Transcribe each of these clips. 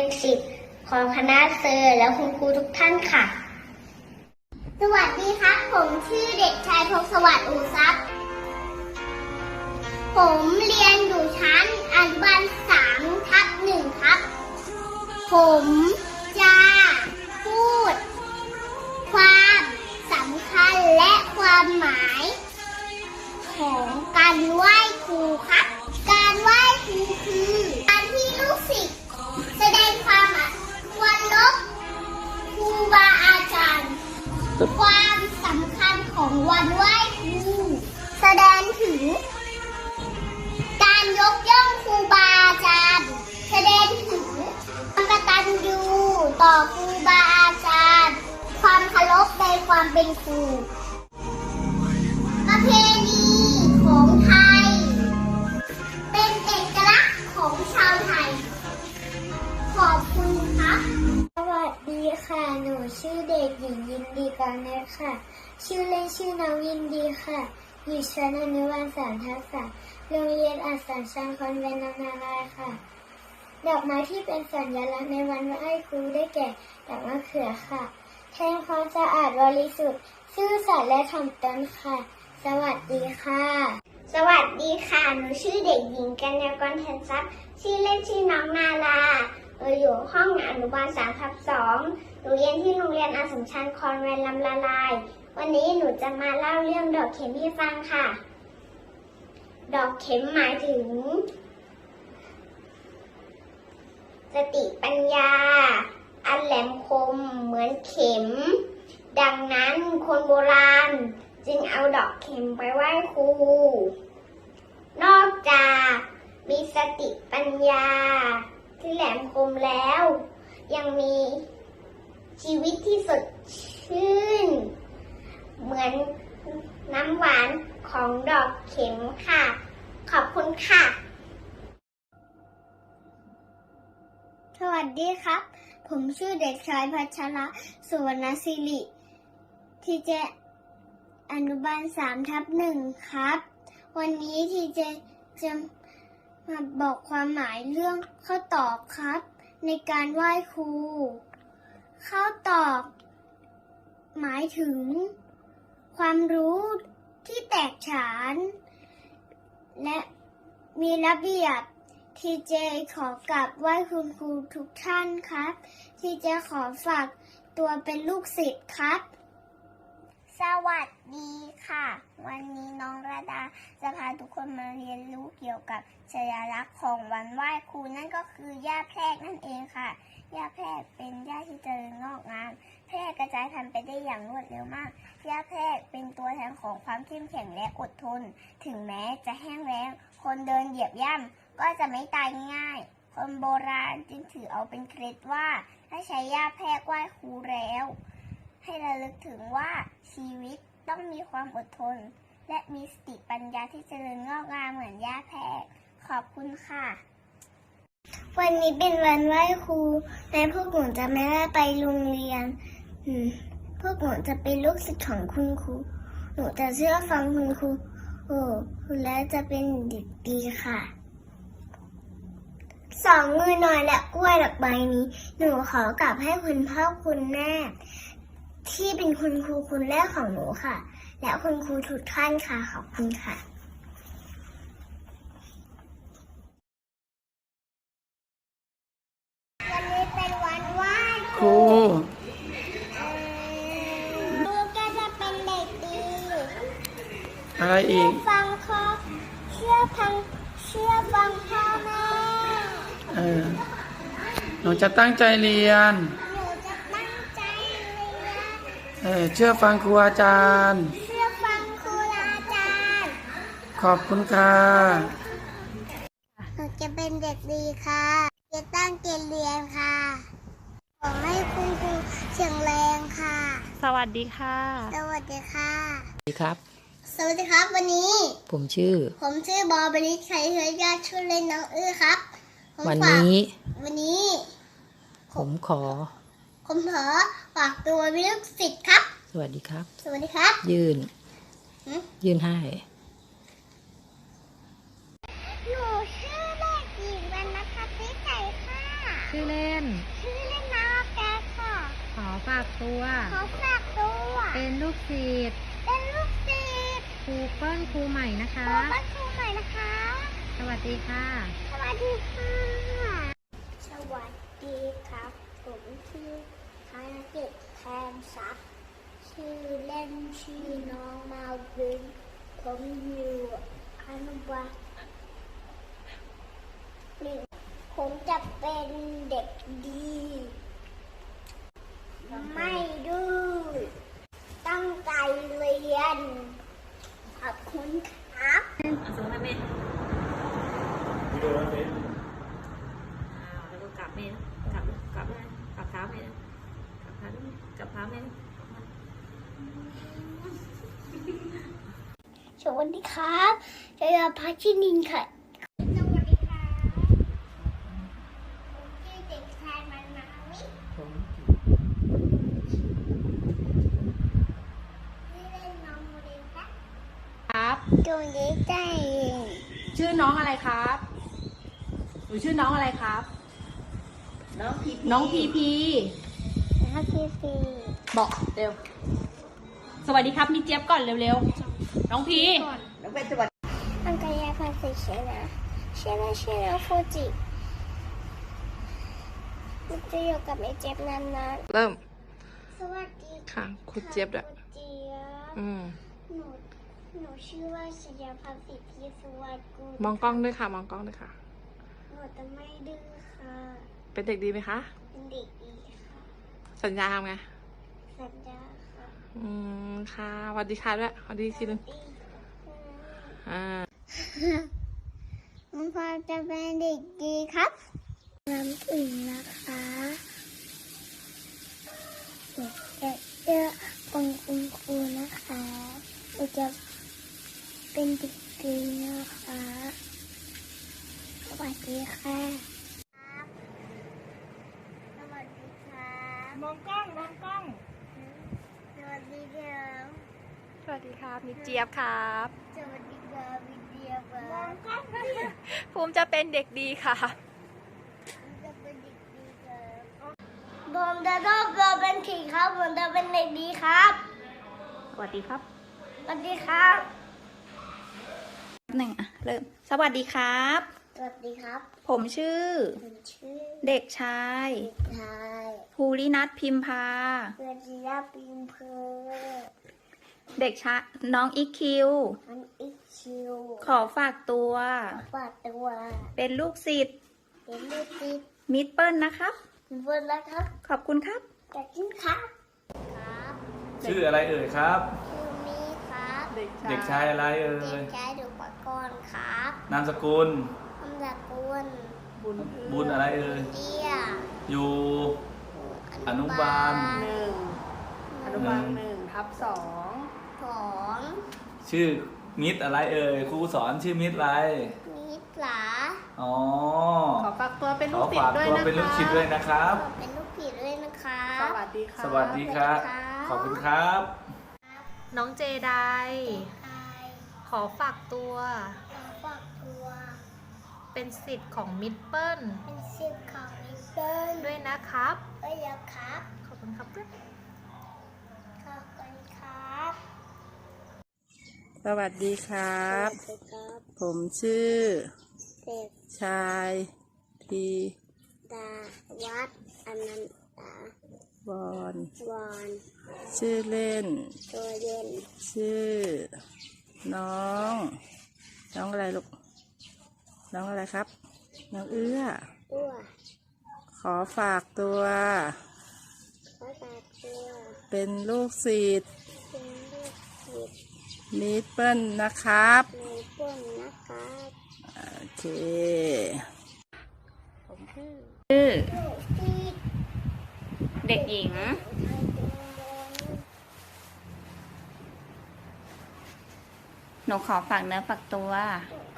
เป็นศิษย์ของคณะเซอร์และคุณครูทุกท่านค่ะ สวัสดีครับ ผมชื่อเด็กชายพงศวัสดิ์อูซับผมเรียนอยู่ชั้นอนุบาลสามทับหนึ่งครับ ผมจะพูด ความสำคัญและความหมายของการไหว้ครูครับ การไหว้ครูคือการที่ลูกศิษย์ แสดงความควรลบครูบาอาจารย์ ความสำคัญของวันไหว้ครูแสดงถึง การยกย่องครูบาอาจารย์ แสดงถึงความกตัญญูต่อครูบาอาจารย์ ความเคารพในความเป็นครู ค่ะ หนูชื่อเด็กหญิงยินดีกอนเนตค่ะ ชื่อเล่นชื่อน้องยินดีค่ะ อยู่ชั้นอนุบาลสามทับสามโรงเรียนอัสสัมชัญคอนเวนต์นำนาลายค่ะ ดอกไม้ที่เป็นสัญลักษณ์ในวันไหว้ครูได้แก่ดอกมะเขือค่ะ แทนความสะอาดบริสุทธิ์ ซื่อสัตย์และถ่อมตนค่ะ สวัสดีค่ะ สวัสดีค่ะ หนูชื่อเด็กหญิงกัญญากรแทนทรัพย์ ชื่อเล่นชื่อน้องนาลา หนูอยู่ห้องอนุบาลสามทับสองหนูเรียนที่โรงเรียนอาสมชัญคอนแวนลำละลาย วันนี้หนูจะมาเล่าเรื่องดอกเข็มให้ฟังค่ะ ดอกเข็มหมายถึง สติปัญญา อันแหลมคมเหมือนเข็ม ดังนั้นคนโบราณจึงเอาดอกเข็มไปไหว้ครู นอกจากมีสติปัญญา ที่แหลมคมแล้ว ยังมีชีวิตที่สดชื่น เหมือนน้ำหวานของดอกเข็มค่ะ ขอบคุณค่ะ สวัสดีครับ ผมชื่อเด็กชายพัชระสุวรรณศิริที่เจอนุบาลสามทับหนึ่งครับ วันนี้ที่เจจะ มาบอกความหมายเรื่องข้อตอบครับ ในการไหว้ครู ข้อตอบหมายถึง ความรู้ที่แตกฉาน และมีระเบียบทีเจขอกลับไหว้คุณครูทุกท่านครับ ทีเจขอฝากตัวเป็นลูกศิษย์ครับ สวัสดีค่ะ วันนี้น้องระดาจะพาทุกคนมาเรียนรู้เกี่ยวกับสัญลักษณ์ของวันไหว้ครูนั่นก็คือย่าแพรกนั่นเองค่ะย่าแพรกเป็นหญ้าที่เจริญงอกงามแพร่กระจายพันธุ์ไปได้อย่างรวดเร็วมากย่าแพรกเป็นตัวแทนของความเข้มแข็งและอดทน ถึงแม้จะแห้งแล้งคนเดินเหยียบย่ำก็จะไม่ตายง่ายคนโบราณจึงถือเอาเป็นเคล็ดว่า ถ้าใช้ย่าแพรกไหว้ครูแล้ว ให้ระลึกถึงว่าชีวิตต้องมีความอดทน และมีสติปัญญาที่เจริญงอกงามเหมือนย่าแพรกขอบคุณค่ะ วันนี้เป็นวันไหว้ครูแม้พวกหนูจะไม่ได้ไปโรงเรียนพวกหนูจะเป็นลูกศิษย์ของคุณครู หนูจะเชื่อฟังคุณครู โอ้และจะเป็นเด็กดีค่ะ สองมือหน่อยและกล้วยดอกใบนี้ หนูขอกลับให้คุณพ่อคุณแม่ ที่เป็นคุณครูคนแรกของหนูค่ะ และคุณครูทุกท่านค่ะ ขอบคุณค่ะวันนี้เป็นวันไหว้ครูลูกก็จะเป็นเด็กดีอะไรเชื่อีอกฟังพ่อเชื่อฟังเชื่อฟังพ่อแม่เออหนูจะตั้งใจเรียน หนูจะตั้งใจเรียน เออเชื่อฟังครูอาจารย์ เชื่อฟังครูอาจารย์ ขอบคุณค่ะหนูจะเป็นเด็กดีค่ะ จะตั้งใจเรียนค่ะ ขอให้คุณครูแข็งแรงค่ะ สวัสดีค่ะ สวัสดีค่ะ สวัสดีครับ สวัสดีครับวันนี้ ผมชื่อ ผมชื่อบอบริชัยเฮือยาชื่อเล่นน้องอื้อครับผมวันฝากนี้ วันนี้ ผมขอ ผมขอฝากตัวเป็นลูกศิษย์ครับ สวัสดีครับ สวัสดีครับ ยืน ยืนให้ หนูชื่อเด็กหญิงวรรณพัฒนิจัยค่ะ ชื่อเล่น ชื่อเล่นน้องแกค่ะ ขอฝากตัว ขอฝากตัว เป็นลูกศิษย์ เป็นลูกศิษย์ ครูเปิ้ลครูใหม่นะคะ ครูเปิ้ลครูใหม่นะคะ สวัสดีค่ะ สวัสดีค่ะ สวัสดีครับ ผมชื่อธนกิจแทนซักชื่อเล่นชื่อน้องมาวินผมอยู่อนุบาลหนึ่งผมจะเป็นเด็กดี ไม่ดื้อตั้งใจเรียน ขอบคุณครับส่งมาแม่อ้าวแล้วก็กลับแม่นะกลับกลับนะกลับเท้าแม่นะกลับเท้าด้วย กลับเท้าแม่นะสวัสดีครับเจอพัชินินค่ะสวัสดีค่ะผมชื่อเด็กชายมันนาวิชื่อเล่นน้องโมเดลค่ะครับตรงนี้ใจชื่อน้องอะไรครับหนูชื่อน้องอะไรครับ น้องพีน้องพีพีนะพี่ฟี บอกเร็ว สวัสดีครับนี่เจี๊ยบก่อนเร็วๆ น้องพีน้องเป็นสวัสดีอังกายาภาษีเชนะเชนะเชนะฟูจิมันจะอยู่กับไอ้เจ็บนานเริ่มๆสวัสดีค่ะคุณเจี๊ยบด้วยคุณเจี๊ยบอืมหนูหนูชื่อว่าชยาภาสิทธิสวัสดิ์กุลมองกล้องด้วยค่ะ มองกล้องด้วยค่ะ หนูจะไม่ดื้อค่ะ เป็นเด็กดีไหมคะ เป็นเด็กดีค่ะ สัญญาทำไง สัญญาค่ะอืมค่ะสวัสดีค่ะด้วยสวัสดีอีกทีหนึงดีค่ะอ่ามันพอจะเป็นเด็กดีครับน้ำอื่นนะคะเด็กจะเจอองคุณครูนะคะเราจะเป็นเด็กดีนะคะสวัสดีค่ะสวัสดีค่ะ มองกล้อง มองกล้อง สวัสดีครับ ส วัสดีครับนี่เจี๊ยบครับสวัสดีครับวิเดียครับภูมิจะเป็นเด็กดีค่ะจะเป็นเด็กดีครับผมจะต้องเกิดเป็นผีครับผมจะเป็นเด็กดีครับสวัสดีครับสวัสดีครับหนึ่งอะเริ่มสวัสดีครับ สวัสดีครับ ผมชื่อผมชื่อเด็กชายเด็กชายภูรินัทพิมพาเพื่อนจิยาปิมเพอ เด็กชายน้องอีคิวอันอิกชิว ขอฝากตัว ฝากตัว เป็นลูกศิษย์ เป็นลูกติดมิดเปิลนะครับเพื่อนนะครับ ขอบคุณครับจะกินครับครับชื่ออะไรเอ่ยครับ ชื่อมีครับ เด็กชายอะไรเอ่เด็ยกชายดุปกรณ์ครับ นามสกุลคำจักกุลบุญอะไรเอ่ยเตี้ยอยู่อนุบาลหนึ่งอนุบาลหนึ่งทับสองส องชื่อมิตรอะไรเอ่ยครูสอนชื่อมิตรอะไรนิดหลาอ๋อขอฝากตัวเป็นขลูอกศิษฝากย์ด้วยตัวนะคะเป็นลูกศิษย์ด้วยนะครับ เป็นลูกผีด้วยนะคะ สวัสดีค่ะสวัสดีครับ ขอบคุณครับ น้องเจไดไอขอฝากตัวขอฝากตัวเป็นสิทธิ์ของมิดเปิลเป็นสิบของนิเกิลด้วยนะครับเอ้ยแล้วครับ ขอบคุณครับ ขอบคุณครับ สวัสดีครับ สวัสดีครับผมชื่อ เด็กชายทีดาวัดอนันตาวอนวอนชื่อเล่น ตัวเย็นชื่อ น้อง น้องอะไรลูก น้องอะไรครับ น้องเอื้ออ้วขอฝากตัว ขอฝากตัวเป็นลูกศิษย์เป็นลูกศิษย์ มิตรเปิ้ลนะครับในป้นนะครับโอเคชื่อลูกศิษย์เด็กหญิงไทยเป็นมงหนูขอฝากเนื้อฝากตัว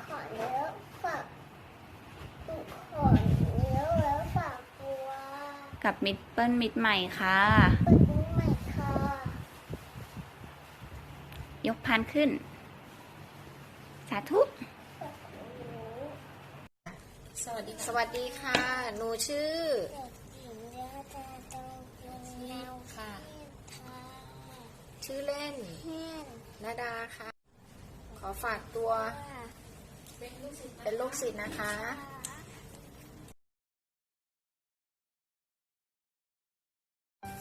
ขอเนื้อฝากขอเนื้อแล้วฝากตัว กับมิดเปิลมิดใหม่ค่ะ เป็นลูกใหม่ค่ะ ยกพานขึ้น สาธุ สวัสดีสวัสดีค่ะ หนูชื่อ เด็กหญิงเนื้อจะต้องกินแนวค่ะ ชื่อเล่นแม่นนาดาค่ะ ขอฝากตัวค่ะเป็นลูกศิษย์นะคะ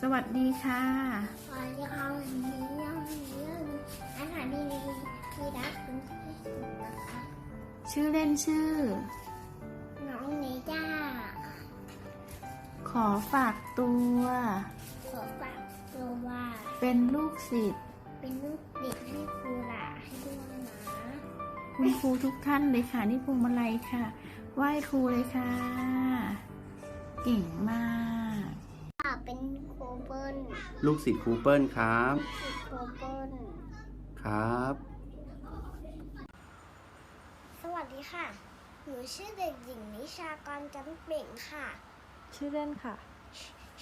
สวัสดีค่ะสวัสดีค่ะวันนี้เรามีเรื่อง อาหารดีๆที่รักคุณที่สุดนะคะชื่อเล่นชื่อ น้องเนย่าขอฝากตัว ขอฝากตัวว่าเป็นลูกศิษย์เป็นลูกเด็กให้ครูหลาให้ด้วยนะคุณครูทุกท่านเลยค่ะ นี่พวงมาลัยค่ะ ไหว้ครูเลยค่ะ เก่งมาก ค่ะเป็นครูเปิ้ลลูกศิษย์ครูเปิลครับ ครูเปิ้ล ครับ สวัสดีค่ะ หนูชื่อเด็กหญิงนิชากรจันเป่งค่ะ ชื่อเล่นค่ะ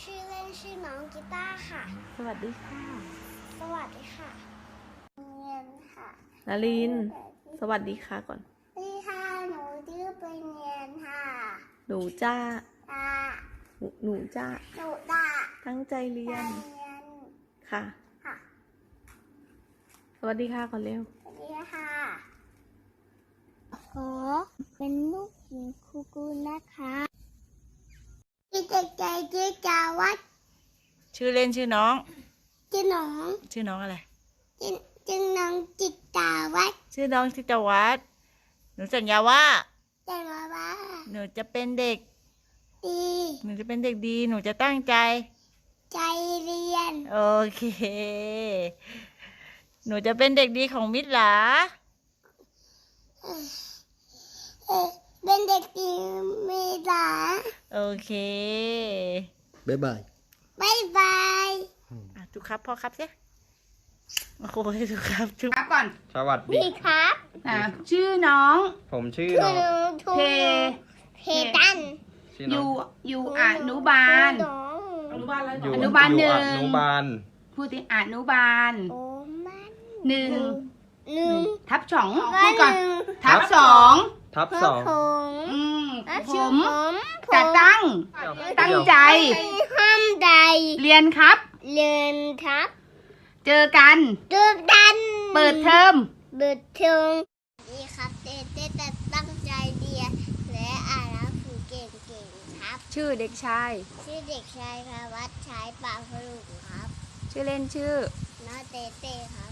ชื่อเล่นชื่อน้องกีตาร์ค่ะ สวัสดีค่ะ สวัสดีค่ะเงียนค่ะนาริน สวัสดีค่ะก่อนนี่ค่ะหนูชื่อเป็นเงียนค่ะ หนูจ้าตาหนูหนูจ้าหนูตาตั้งใจเรียตานเงียน ค่ะค่ะ สวัสดีค่ะก่อนเร็ว สวัสดีค่ะ ขอเป็นลูกหญิงครูกูนะคะที่เด็กใจชื่อจาวัดชื่อเล่นชื่อน้อง ชื่อน้องชื่อน้องอะไร ชื่อชื่อน้องจิตตาวัดชื่อน้องทิตวัฒน์หนูสัญญาว่าแต่มาว่าหนูจะเป็นเด็ก ดี หนูจะเป็นเด็กดี หนูจะตั้งใจ ใจเรียน โอเค หนูจะเป็นเด็กดีของมิตรหลาเออเป็นเด็กดีมีหลาโอเคบ๊ายบายบายบายอะทุกครับพ่อครับเสียโอ้โหทุกครับทุกครับก่อน สวัสดีพี่ครับอ่าชื่อน้อง ผมชื่อคือน้องทูเพเพตันชื่ออน้อยู่งอยู่อนุบาลน้องอนุบาลอะไรยู่อนุบาลหนึ่งอยู่อนุบาลพูดที่อนุบาลโอ้มัน หนึ่งหนึ่งทับสองก็พูดหก่อนนึ่งทับสองทับเพื่สอองผมอืมและผชื่อมผมผมจะตั้ง ตั้งใจห้ามใดเรียนครับ เรียนครับ เจอกันดูดัน เปิดเทอมเบิดเทอมดีครับเต้เต้แต่ตั้งใจเรียนและอ่านหนังสือเก่งๆครับ ชื่อเด็กชาย ชื่อเด็กชายคาวัดชายปากพลุงครับ ชื่อเล่นชื่อน้าเต้เต้ครับ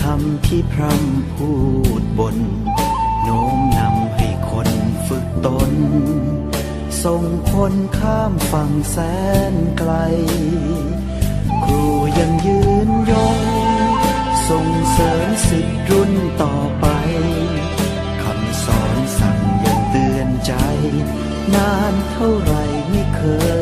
คำที่พร่ำพูดบน โน้มนำให้คนฝึกตน ส่งคนข้ามฝั่งแสนไกล ครูยังยืนยง ส่งเสริมสิทธิ์รุ่นต่อไป คำสอนสั่งยังเตือนใจ นานเท่าไรไม่เคย